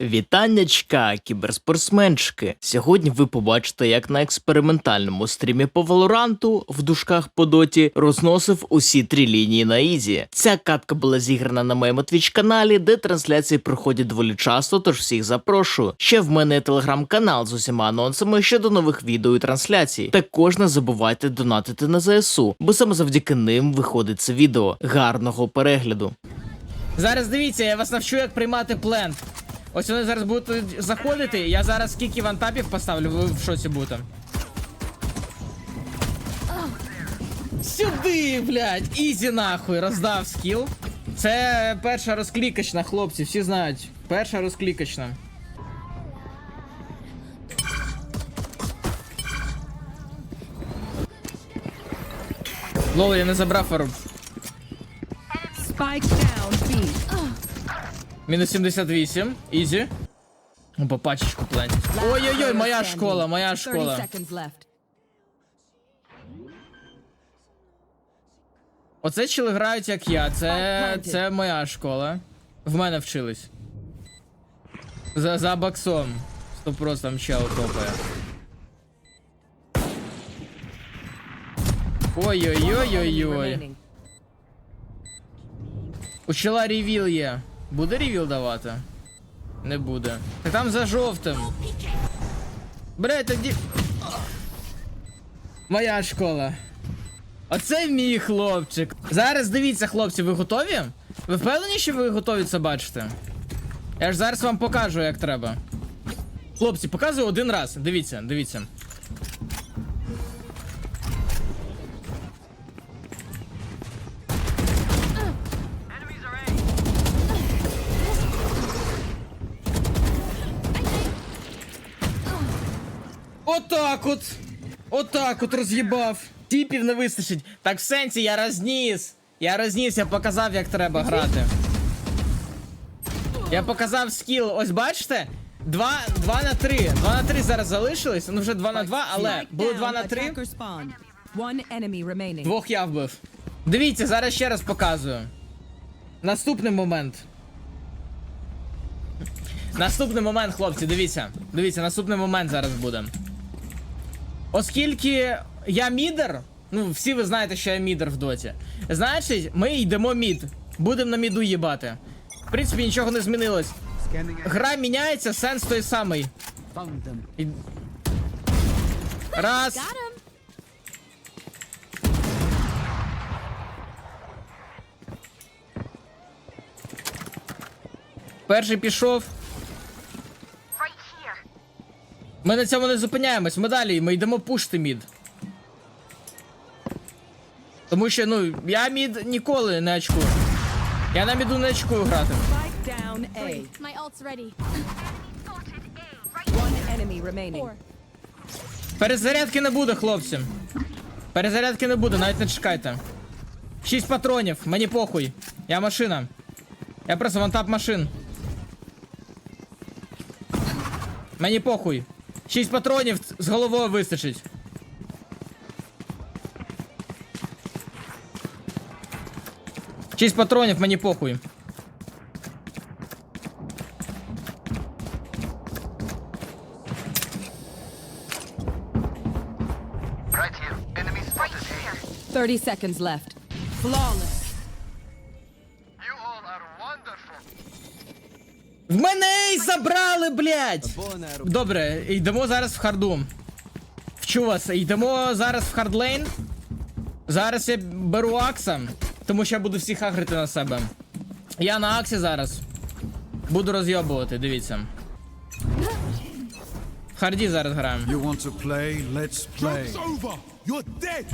Вітаннячка, кіберспортсменчики! Сьогодні ви побачите, як на експериментальному стрімі по Валоранту в дужках по доті розносив усі три лінії на Ізі. Ця катка була зіграна на моєму твіч каналі, де трансляції проходять доволі часто, тож всіх запрошую. Ще в мене є телеграм-канал з усіма анонсами щодо нових відео і трансляцій. Також не забувайте донатити на ЗСУ, бо саме завдяки ним виходить це відео. Гарного перегляду! Зараз дивіться, я вас навчу, як приймати плент. Ось вони зараз будуть заходити. Я зараз скільки вантапів поставлю, ви в шоці будете. Сюди, блядь, ізі нахуй, роздав скіл. Це перша розклікачна, хлопці, всі знають. Перша розклікачна. Лол, я не забрав down B. Мінус 78. Ізі. Ну, по пачечку плентить. Ой-ой-ой, моя школа, моя школа. Оце чили грають як я. Це, це моя школа. В мене вчились. За, за баксом. Сто просто там чел топає. Ой-ой-ой-ой-ой. Remaining. У чела ревіл є. Буде ревіл давати? Не буде. Так там за жовтим. Бля, тоді. Моя школа. Оце мій хлопчик. Зараз дивіться, хлопці, ви готові? Ви впевнені, що ви готові це бачити? Я ж зараз вам покажу, як треба. Хлопці, показую один раз. Дивіться, дивіться. От. Отак от роз'їбав. Тіпів не вистачить. Так в сенсі я розніс. Я розніс, я показав, як треба грати. Я показав скіл. Ось бачите? 2, 2 на 3. 2 на 3 зараз залишились. Ну вже 2 на 2, але було down, 2 на 3. attacker spawn. One enemy remaining. Двох я вбив. Дивіться, зараз ще раз показую. Наступний момент. Наступний момент, хлопці, дивіться. Дивіться, наступний момент зараз буде. Оскільки я мідер, ну всі ви знаєте, що я мідер в доті. Значить, ми йдемо мід. Будемо на міду їбати. В принципі, нічого не змінилось. Гра міняється, сенс той самий. І- Раз. Перший пішов. Ми на цьому не зупиняємось, ми далі, ми йдемо пушти мід. Тому що, ну, я мід ніколи не очкую. Я на міду не очкую грати. Spike down A. My ult's ready. One enemy remaining. Перезарядки не буде, хлопці. Перезарядки не буде, навіть не чекайте. Шість патронів, мені похуй. Я машина. Я просто вантап машин. Мені похуй. Шість патронів з головою вистачить. Шість патронів, мені похуй. Right here. Enemy spotted. 30 seconds left. Flawless. В мене ей забрали, блядь! Добре, йдемо зараз в харду. Вчу вас, йдемо зараз в хардлейн. Зараз я беру Акса, тому що я буду всіх агрити на себе. Я на Аксі зараз. Буду розйобувати, дивіться. В харді зараз граємо. You want to play? Let's play. over! You're dead!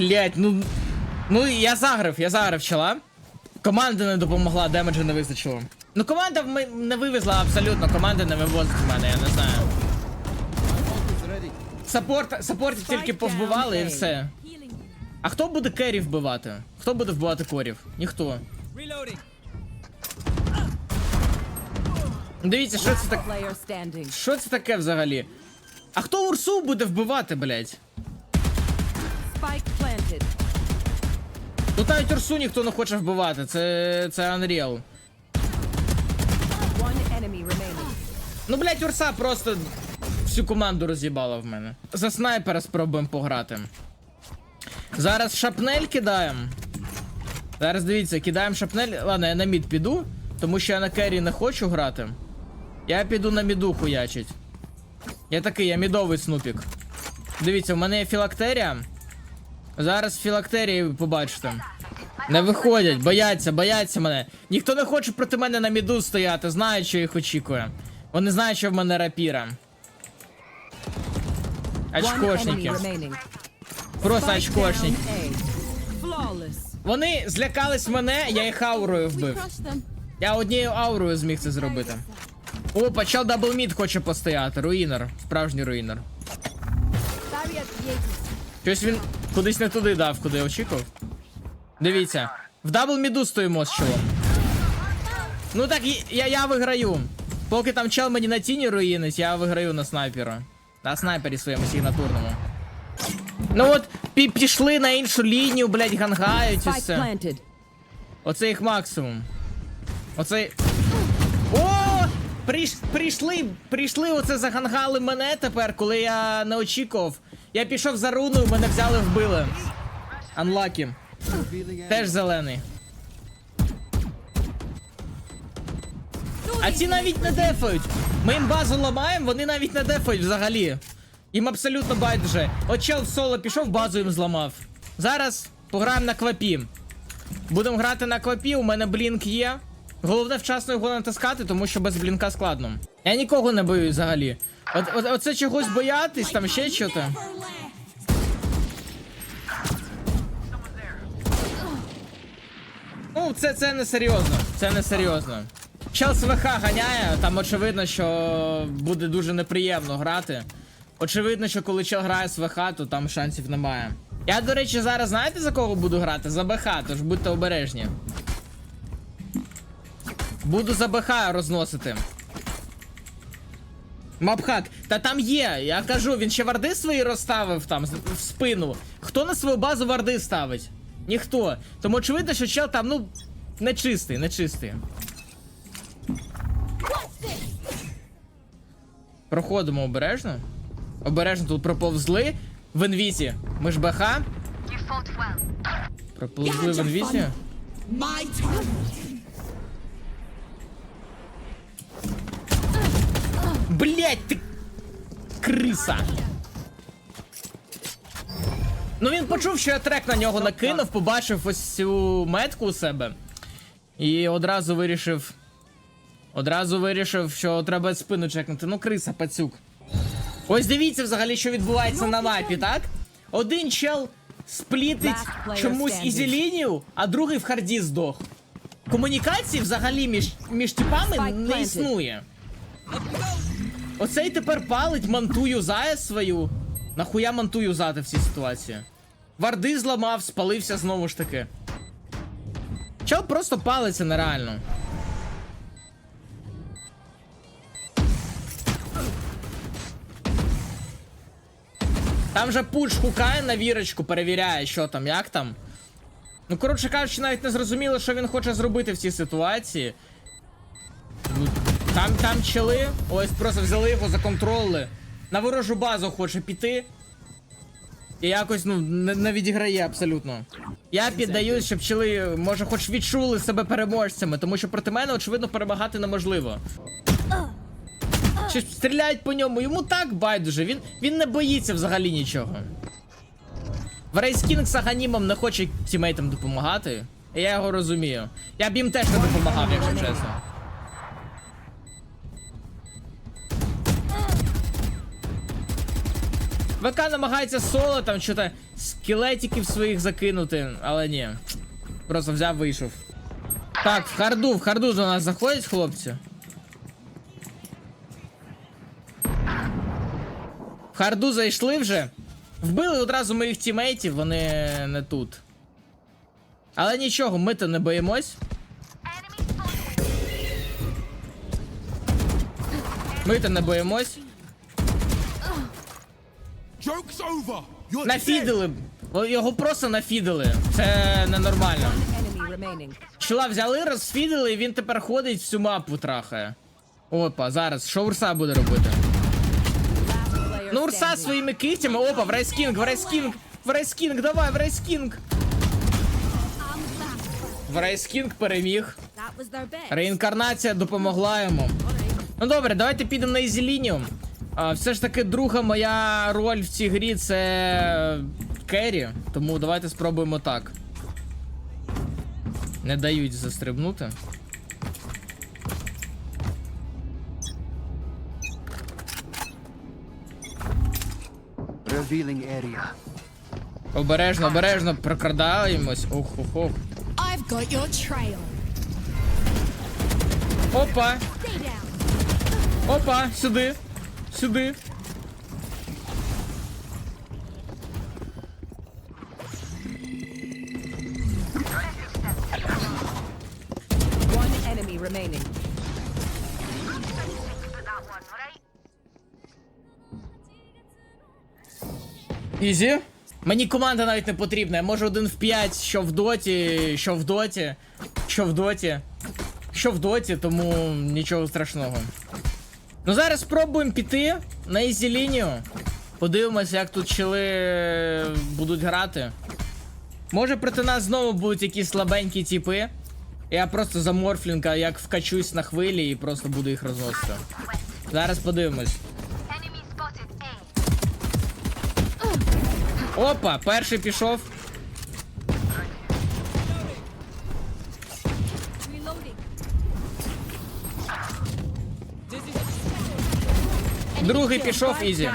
Блять, ну. Ну я заграв, я заграв чола. Команда не допомогла, демеджа не вистачило. Ну команда не вивезла абсолютно, команда не вивозить в мене, я не знаю. Саппорт, саппортів тільки повбивали і все. А хто буде керрі вбивати? Хто буде вбивати корів? Ніхто. Дивіться, що це так. Player standing. Що це таке взагалі? А хто Урсу буде вбивати, блядь? Тут навіть Урсу ніхто не хоче вбивати. Це. це Unreal. Ну, блядь, Урса просто всю команду роз'їбала в мене. За снайпера спробуємо пограти. Зараз шапнель кидаємо. Зараз дивіться, кидаємо шапнель. Ладно, я на мід піду, тому що я на керрі не хочу грати. Я піду на міду хуячить. Я такий, я мідовий снупік. Дивіться, в мене є філактерія. Зараз філактерії побачите. Не виходять, бояться, бояться мене. Ніхто не хоче проти мене на міду стояти, знають, що їх очікує. Вони знають, що в мене рапіра. Очкошники. Просто очкошники. Вони злякались мене, я їх аурою вбив. Я однією аурою зміг це зробити. О, почав даблмід хоче постояти. Руїнер. Справжній руїнер. Щось він кудись не туди дав, куди я очікував. Дивіться. В даблміду стоїмо з чолом. Ну так я, я виграю. Поки там чел мені на тіні руїнить, я виграю на снайпера. На снайпері своєму сигнатурному. Ну от, пі- пішли на іншу лінію, блять, гангають і все. Оце їх максимум. Оце. О! Приш... Прийшли, прийшли, оце загангали мене тепер, коли я не очікував. Я пішов за руною, мене взяли, вбили. Анлакі. Теж зелений. А ці навіть не дефають. Ми їм базу ламаємо, вони навіть не дефають взагалі. Їм абсолютно байдуже. От чел в соло пішов, базу їм зламав. Зараз пограємо на квапі. Будемо грати на квапі, у мене блінк є. Головне вчасно його натискати, тому що без блінка складно. Я нікого не боюсь взагалі. От, от, оце чогось боятись, там ще що то Ну, це, це не серйозно. Це не серйозно. З ВХ ганяє, там очевидно, що буде дуже неприємно грати. Очевидно, що коли чел грає з ВХ, то там шансів немає. Я, до речі, зараз знаєте за кого буду грати? За БХ, тож будьте обережні. Буду за БХ розносити. Мапхак, та там є, я кажу, він ще варди свої розставив там в спину. Хто на свою базу варди ставить? Ніхто. Тому очевидно, що чел там, ну, нечистий, нечистий. Проходимо обережно. Обережно тут проповзли. В інвізі. Ми ж БХ. Проповзли в інвізі. Блять, ти криса. Ну він почув, що я трек на нього накинув, побачив ось цю метку у себе. І одразу вирішив. Одразу вирішив, що треба спину чекнути. Ну, криса, пацюк. Ось дивіться взагалі, що відбувається на мапі, так? Один чел сплітить чомусь standing. ізі лінію, а другий в харді здох. Комунікації взагалі між, між типами не існує. Оцей тепер палить, мантую зая свою. Нахуя мантую зати в цій ситуації? Варди зламав, спалився знову ж таки. Чел просто палиться нереально. Там же пуч хукає на вірочку, перевіряє, що там, як там. Ну, коротше кажучи, навіть не зрозуміло, що він хоче зробити в цій ситуації. Там, там чели, ось просто взяли його, законтролили. На ворожу базу хоче піти. І якось, ну, не, не відіграє абсолютно. Я піддаюсь, щоб пчели, може, хоч відчули себе переможцями, тому що проти мене, очевидно, перемагати неможливо. Чи стріляють по ньому, йому так байдуже, він, він не боїться взагалі нічого. Врейс Кінг з Аганімом не хоче тімейтам допомагати. І я його розумію. Я б їм теж не допомагав, якщо чесно. ВК намагається соло там що-то скелетиків своїх закинути, але ні. Просто взяв, вийшов. Так, в харду, в харду до нас заходять хлопці. В харду зайшли вже. Вбили одразу моїх тімейтів, вони не тут. Але нічого, ми то не боїмось. Ми то не боїмось. Нафідили. О, Його просто нафідили. Це ненормально. Чула взяли, розфідили, і він тепер ходить всю мапу трахає. Опа, зараз. Що Урса буде робити? Ну, Урса своїми китями. Опа, в Райскінг, в Райскінг, в Райскінг, давай, в Райскінг. В Райскінг переміг. Реінкарнація допомогла йому. Ну добре, давайте підемо на ізі лінію. А, все ж таки, друга моя роль в цій грі це керрі, тому давайте спробуємо так. Не дають застрибнути. Revealing area. Обережно, обережно прокрадаємось. Ох, ох, ох. I've got your trail. Опа! Опа! Сюди! Сюди! One enemy remaining. Ізі? Мені команда навіть не потрібна. Я можу один в 5, що в доті, що в доті, що в доті, що в доті, тому нічого страшного. Ну зараз спробуємо піти на ізі лінію. Подивимося, як тут чили будуть грати. Може проти нас знову будуть якісь слабенькі тіпи. Я просто за Морфлінка як вкачусь на хвилі і просто буду їх розносити. Зараз подивимось. Опа, перший пішов. Другий пішов ізі.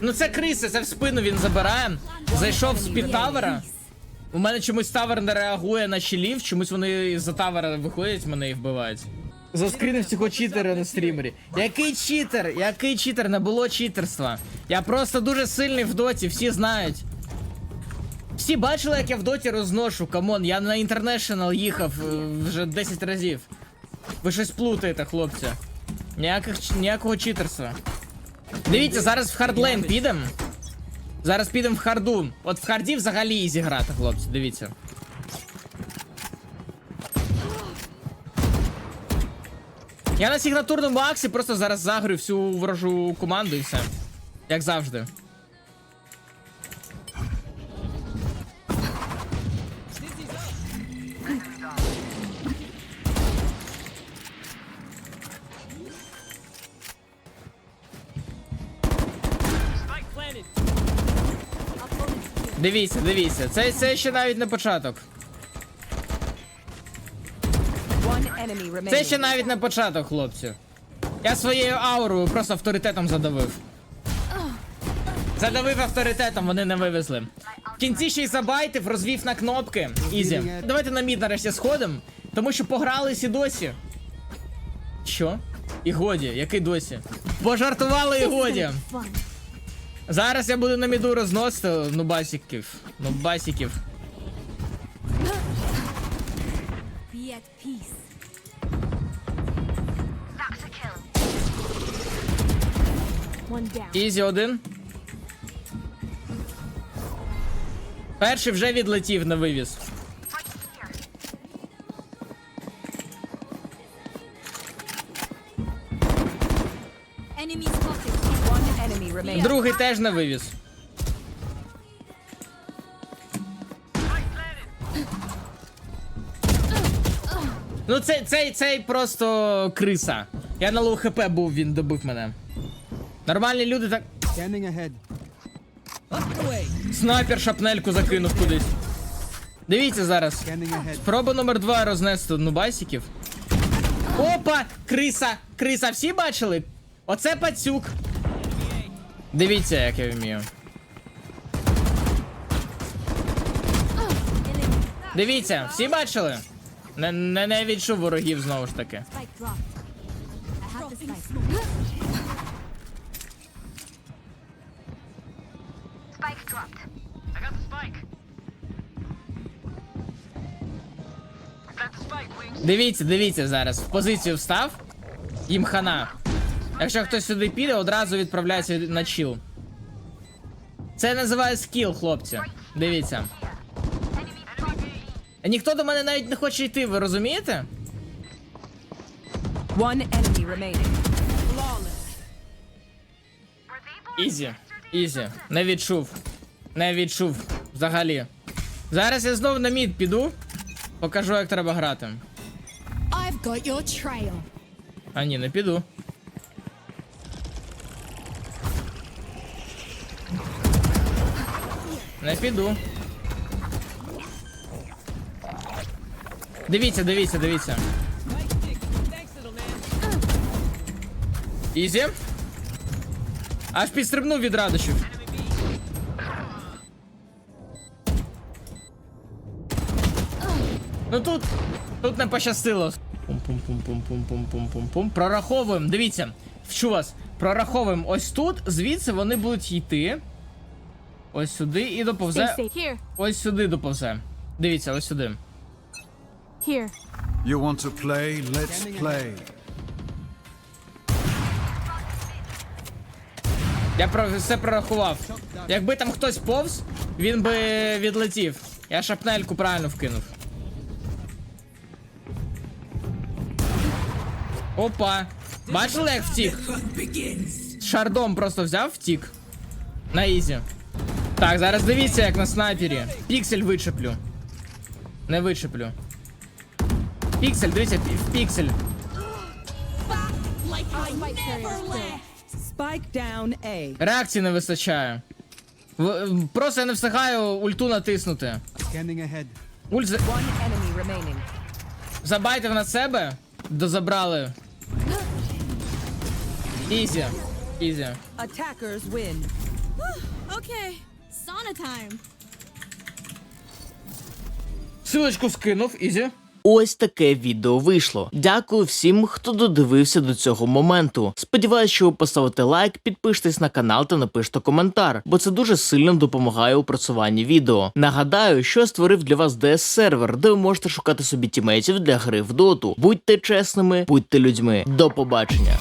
Ну це криса, це в спину він забирає. Зайшов з під тавера. У мене чомусь тавер не реагує на щелів, чомусь вони з-за тавера виходять, мене і вбивають. Заскрінив цього читера на стрімері. Який читер? Який читер? Не було читерства. Я просто дуже сильний в доті, всі знають. Всі бачили, як я в доті розношу, камон, я на інтернешнл їхав е, вже 10 разів. Ви щось плутаєте, хлопці. Ніяких, ніякого читерства. Дивіться, зараз в хардлейн підемо. Зараз підемо в харду. От в харді взагалі ізі грати, хлопці, дивіться. Я на сигнатурному аксі просто зараз загрю всю ворожу команду і все. Як завжди. Дивіться, дивіться. Це, це ще навіть не початок. Це ще навіть не початок, хлопці. Я своєю аурою просто авторитетом задавив. Задавив авторитетом, вони не вивезли. В кінці ще й забайтив, розвів на кнопки. Ізі. Давайте на мід нарешті сходимо, тому що погрались і досі. Що? І годі, який досі? Пожартували і годі. Зараз я буду на міду розносити нубасиків. Нубасиків. Ізі один. Перший вже відлетів на вивіз. Другий теж на вивіз. Ну цей, цей, цей просто криса. Я на лоу хп був, він добив мене. Нормальні люди так. Снайпер шапнельку закинув кудись. Дивіться зараз. Спроба номер два рознести нубасиків. Опа! Криса! Криса, всі бачили? Оце пацюк. Дивіться, як я вмію. Дивіться, всі бачили? Не, не, не відчув ворогів знову ж таки. Дивіться, дивіться зараз. В позицію встав. Їм хана. Якщо хтось сюди піде, одразу відправляється на чіл. Це називає скіл, хлопці. Дивіться. Ніхто до мене навіть не хоче йти, ви розумієте? One enemy remaining. Ізі. Ізі. Не відчув. Не відчув. Взагалі. Зараз я знову на мід піду. Покажу, як треба грати. I've got your trail. А ні, не піду. Не піду. Дивіться, дивіться, дивіться. Ізі. Аж підстрибнув від радощів. Ну тут. Тут не пощастило. Пум-пум-пум-пум-пум-пум-пум-пум. Прораховуємо. Дивіться, вчу вас. Прораховуємо ось тут, звідси вони будуть йти. Ось сюди і доповзе. Ось сюди доповзе. Дивіться, ось сюди. Here. You want to play? Let's play. Я про все прорахував. Якби там хтось повз, він би відлетів. Я шапнельку правильно вкинув. Опа. Бачили, як втік? Шардом просто взяв, втік. На ізі. Так, зараз дивіться, як на снайпері. Піксель вичеплю. Не вичеплю. Піксель, дивіться, пі- в піксель. Реакції не вистачає. Просто я не встигаю ульту натиснути. Ульт за- забайтив на себе, дозабрали. Ізі. Ізі. Attackers win. Okay. Sauna time. Силочку скинув, ізі. Ось таке відео вийшло. Дякую всім, хто додивився до цього моменту. Сподіваюсь, що ви поставите лайк, підпишитесь на канал та напишете коментар, бо це дуже сильно допомагає у просуванні відео. Нагадаю, що я створив для вас ds сервер, де ви можете шукати собі тімейтів для гри в доту. Будьте чесними, будьте людьми. До побачення.